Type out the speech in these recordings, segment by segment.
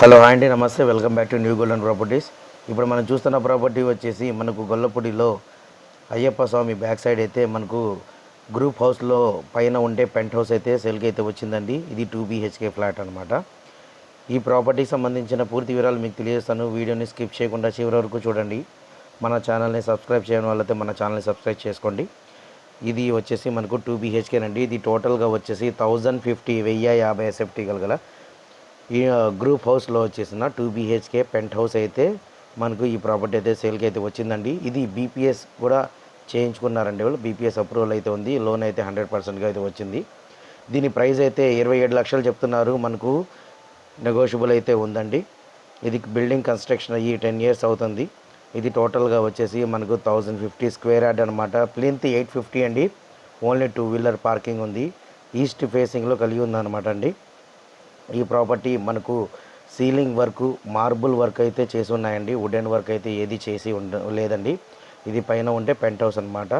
Hello hi అండి నమస్తే. Welcome back to new golden properties. ఇప్పుడు మనం చూస్తున్న ప్రాపర్టీ వచ్చేసి మనకు గొల్లపూడిలో అయ్యప్ప స్వామి బ్యాక్ సైడ్ అయితే మనకు గ్రూప్ హౌస్లో పైన ఉండే పెంట్ హౌస్ అయితే సేల్కి అయితే వచ్చిందండి. ఇది టూ బీహెచ్కే ఫ్లాట్ అనమాట ఈ ప్రాపర్టీకి సంబంధించిన పూర్తి వివరాలు మీకు తెలియజేస్తాను. వీడియోని స్కిప్ చేయకుండా చివరి వరకు చూడండి. మన ఛానల్ని సబ్స్క్రైబ్ చేయడం వాళ్ళైతే మన ఛానల్ని సబ్స్క్రైబ్ చేసుకోండి. ఇది వచ్చేసి మనకు టూ బీహెచ్కేనండి. ఇది టోటల్గా వచ్చేసి థౌజండ్ ఫిఫ్టీ వెయ్యి యాభై ఎస్ఎఫ్టీ గల ఈ గ్రూప్ హౌస్లో వచ్చేసిన టూ బీహెచ్కే పెంట్ హౌస్ అయితే మనకు ఈ ప్రాపర్టీ అయితే సేల్కి అయితే వచ్చిందండి. ఇది బీపీఎస్ కూడా చేయించుకున్నారండి వాళ్ళు. బీపీఎస్ అప్రూవల్ అయితే ఉంది. లోన్ అయితే హండ్రెడ్ పర్సెంట్గా అయితే వచ్చింది. దీని ప్రైస్ అయితే ఇరవై ఏడు లక్షలు చెప్తున్నారు. మనకు నెగోషియబుల్ అయితే ఉందండి. ఇది బిల్డింగ్ కన్స్ట్రక్షన్ అయ్యి టెన్ ఇయర్స్ అవుతుంది. ఇది టోటల్గా వచ్చేసి మనకు థౌజండ్ ఫిఫ్టీ స్క్వేర్ యార్డ్ అనమాట ప్లింత్ ఎయిట్ ఫిఫ్టీ అండి. ఓన్లీ టూ వీలర్ పార్కింగ్ ఉంది. ఈస్ట్ ఫేసింగ్లో కలిగి ఉందన్నమాట అండి. ఈ ప్రాపర్టీ మనకు సీలింగ్ వర్క్ మార్బుల్ వర్క్ అయితే చేసి ఉన్నాయండి. వుడెన్ వర్క్ అయితే ఏది చేసి ఉండ లేదండి. ఇది పైన ఉంటే పెంట్ హౌస్ అనమాట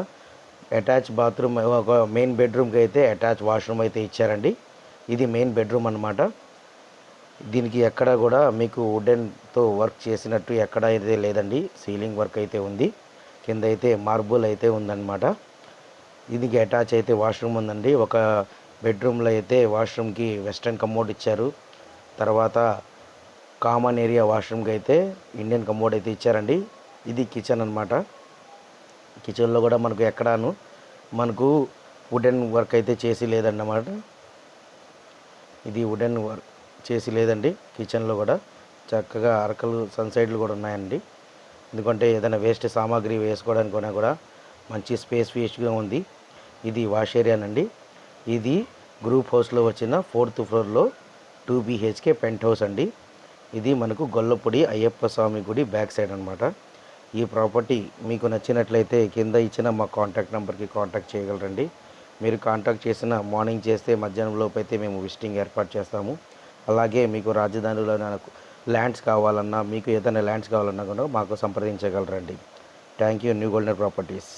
అటాచ్ బాత్రూమ్ ఒక మెయిన్ బెడ్రూమ్కి అయితే అటాచ్ వాష్రూమ్ అయితే ఇచ్చారండి. ఇది మెయిన్ బెడ్రూమ్ అనమాట దీనికి ఎక్కడ కూడా మీకు వుడెన్తో వర్క్ చేసినట్టు ఎక్కడ అయితే లేదండి. సీలింగ్ వర్క్ అయితే ఉంది. కింద అయితే మార్బుల్ అయితే ఉందన్నమాట. దీనికి అటాచ్ అయితే వాష్రూమ్ ఉందండి. ఒక బెడ్రూమ్లో అయితే వాష్రూమ్కి వెస్ట్రన్ కమోడ్ ఇచ్చారు. తర్వాత కామన్ ఏరియా వాష్రూమ్కి అయితే ఇండియన్ కమోడ్ అయితే ఇచ్చారండి. ఇది కిచెన్ అనమాట కిచెన్లో కూడా మనకు ఎక్కడాను మనకు వుడెన్ వర్క్ అయితే చేసి లేదన్నమాట. ఇది వుడెన్ వర్క్ చేసి లేదండి కిచెన్లో కూడా. చక్కగా అరకలు సన్సైడ్లు కూడా ఉన్నాయండి. ఎందుకంటే ఏదైనా వేస్ట్ సామాగ్రి వేసుకోవడానికి కూడా కూడా మంచి స్పేస్ వేస్ట్గా ఉంది. ఇది వాష్ ఏరియానండి. ఇది గ్రూప్ హౌస్లో వచ్చిన ఫోర్త్ ఫ్లోర్లో టూ బీహెచ్కే పెంట్ హౌస్ అండి. ఇది మనకు గొల్లపూడి అయ్యప్ప స్వామి గుడి బ్యాక్ సైడ్ అనమాట ఈ ప్రాపర్టీ మీకు నచ్చినట్లయితే కింద ఇచ్చిన మా కాంటాక్ట్ నెంబర్కి కాంటాక్ట్ చేయగలరండి. మీరు కాంటాక్ట్ చేసిన మార్నింగ్ చేస్తే మధ్యాహ్నంలోపు అయితే మేము విజిటింగ్ ఏర్పాటు చేస్తాము. అలాగే మీకు రాజధానిలో ల్యాండ్స్ కావాలన్నా మీకు ఏదైనా ల్యాండ్స్ కావాలన్నా కూడా మాకు సంప్రదించగలరండి. Thank you new golden properties.